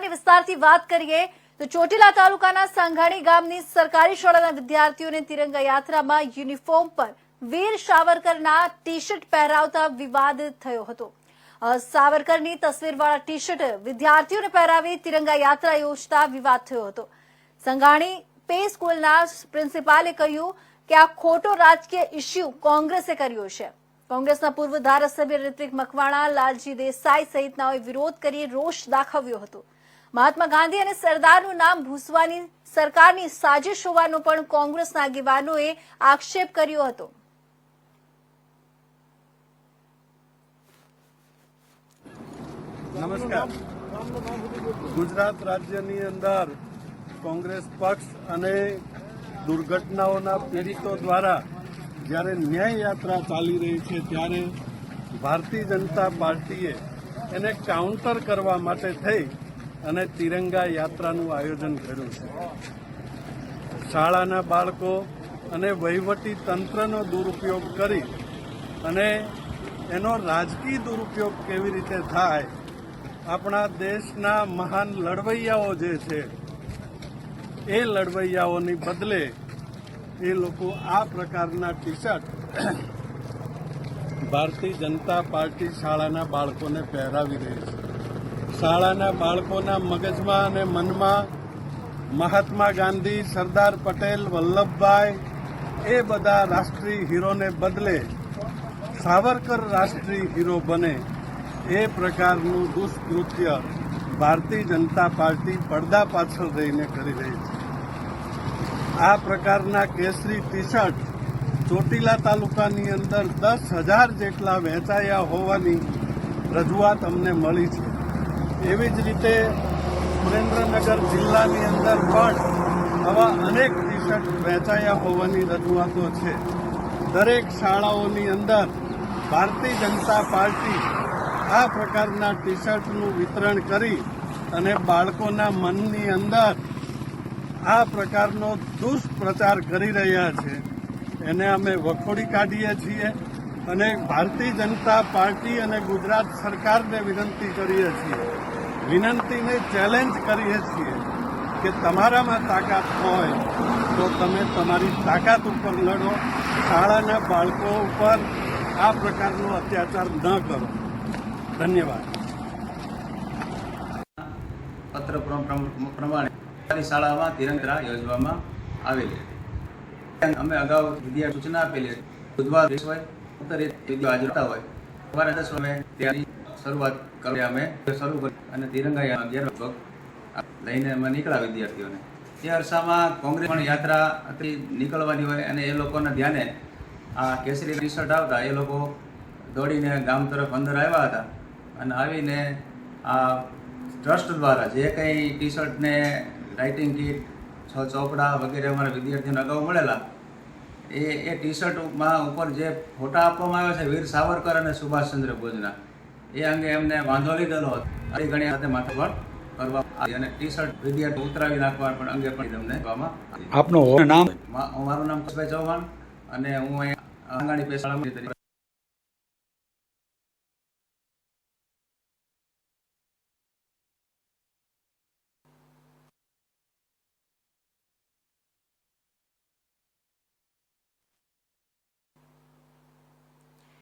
સામાન્ય વિસ્તારથી વાત કરીએ, તો ચોટીલા તાલુકાના સાંઘાણી ગામની સરકારી શાળાના વિદ્યાર્થીઓને તિરંગા યાત્રામાં યુનિફોર્મ પર વીર સાવરકરના ટી શર્ટ પહેરાવતા વિવાદ થયો હતો. સાવરકરની તસવીરવાળા ટી શર્ટ વિદ્યાર્થીઓને પહેરાવી તિરંગા યાત્રા યોજતા વિવાદ થયો હતો. સંઘાણી પે સ્કૂલના પ્રિન્સિપાલે કહ્યું કે આ ખોટો રાજકીય ઇસ્યુ કોંગ્રેસે કર્યો છે. કોંગ્રેસના પૂર્વ ધારાસભ્ય ઋત્વિક મકવાણા, લાલજી દેસાઈ સહિતનાઓએ વિરોધ કરી રોષ દાખવ્યો હતો. મહાત્મા ગાંધી અને સરદારનું નામ ભૂસવાની સરકારની સાજિશ હોવાનો પણ કોંગ્રેસના આગેવાનોએ આક્ષેપ કર્યો હતો. નમસ્કાર. ગુજરાત રાજ્યની અંદર કોંગ્રેસ પક્ષ અને દુર્ઘટનાઓના પીડિતો દ્વારા જ્યારે ન્યાય યાત્રા ચાલી રહી છે, ત્યારે ભારતીય જનતા પાર્ટીએ એને કાઉન્ટર કરવા માટે થઈ અને તિરંગા યાત્રાનું આયોજન કર્યું છે. શાળાના બાળકો અને વહીવટી તંત્રનો દુરુપયોગ કરી અને એનો રાજકીય દુરુપયોગ કેવી રીતે થાય, આપણા દેશના મહાન લડવૈયાઓ જે છે, એ લડવૈયાઓની બદલે એ લોકો આ પ્રકારના T shirt Bharatiya Janata party શાળાના બાળકોને પહેરાવી રહી છે. શાળાના બાળકોના મગજમાં અને મનમાં મહાત્મા ગાંધી, સરદાર પટેલ, વલ્લભભાઈ, એ બધા રાષ્ટ્રીય હીરોને બદલે સાવરકર રાષ્ટ્રીય હીરો બને એ પ્રકારનું દુષ્કૃત્ય ભારતીય જનતા પાર્ટી પડદા પાછળ રહીને કરી રહી છે. આ પ્રકારના કેસરી ટી શર્ટ ચોટીલા તાલુકાની અંદર દસ હજાર જેટલા વહેંચાયા હોવાની રજૂઆત અમને મળી છે. એવી જ રીતે સુરેન્દ્રનગર જિલ્લાની અંદર પણ આવા અનેક ટી શર્ટ વહેંચાયા હોવાની રજૂઆતો છે. દરેક શાળાઓની અંદર ભારતીય જનતા પાર્ટી આ પ્રકારના ટી શર્ટનું વિતરણ કરી અને બાળકોના મનની અંદર આ પ્રકારનો દુષ્પ્રચાર કરી રહ્યા છે. એને અમે વખોડી કાઢીએ છીએ અને ભારતીય જનતા પાર્ટી અને ગુજરાત સરકારને વિનંતી કરીએ છીએ. વિનંતીને ચેલેન્જ કરીએ છીએ કે તમારામાં તાકાત હોય તો તમે તમારી તાકાત ઉપર લડો, શાળાના બાળકો ઉપર આ પ્રકારનો અત્યાચાર ન કરો. ધન્યવાદ. પત્ર પ્ર- પ્ર- પ્રમાણે સરકારી શાળામાં તિરંગા યોજવામાં આવેલી હતી. અમે અગાઉ વિદ્યાર્થી સૂચના આપેલી હતી. બુધવાર હોય, ઉત્તરે હોય. સવારે દસ વાગે ત્યાંની શરૂઆત કરી અમે શરૂ કરી અને તિરંગા અગિયાર લઈને અમે નીકળ્યા વિદ્યાર્થીઓને. તે અરસામાં કોંગ્રેસ પણ યાત્રા હતી, નીકળવાની હોય અને એ લોકોના ધ્યાને આ કેસરી ટી શર્ટ આવતા એ લોકો દોડીને ગામ તરફ અંદર આવ્યા હતા અને આવીને આ ટ્રસ્ટ દ્વારા જે કંઈ ટી શર્ટને રાઇટિંગ કીટ, છ ચોપડા વગેરે અમારા વિદ્યાર્થીઓને અગાઉ મળેલા, એ એ ટી શર્ટમાં ઉપર જે ફોટા આપવામાં આવ્યા છે, વીર સાવરકર અને સુભાષચંદ્ર બોઝના એ અંગે એમને વાંધો લીધેલો હતો આ ઘણી સાથે માથાપણ કરવા અને ટી શર્ટ વિદ્યાર્થી ઉતરાવી નાખવા પણ અંગે પણ તમને. આપનું નામ મારું નામ કુશભાઈ ચૌહાણ અને હું અહીંયા આંગણી તરીકે